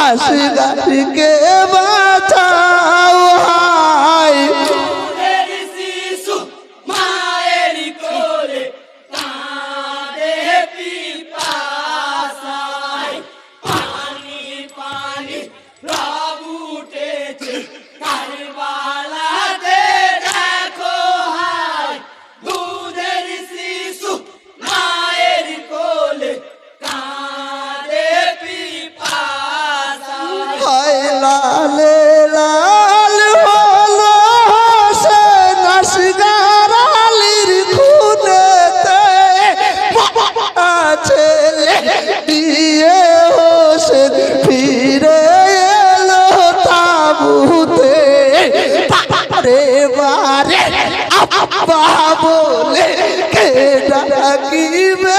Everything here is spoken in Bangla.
হাসিদারকে বাঁচাও। বারে বারে আব্বা বলে কে ডাকিবে?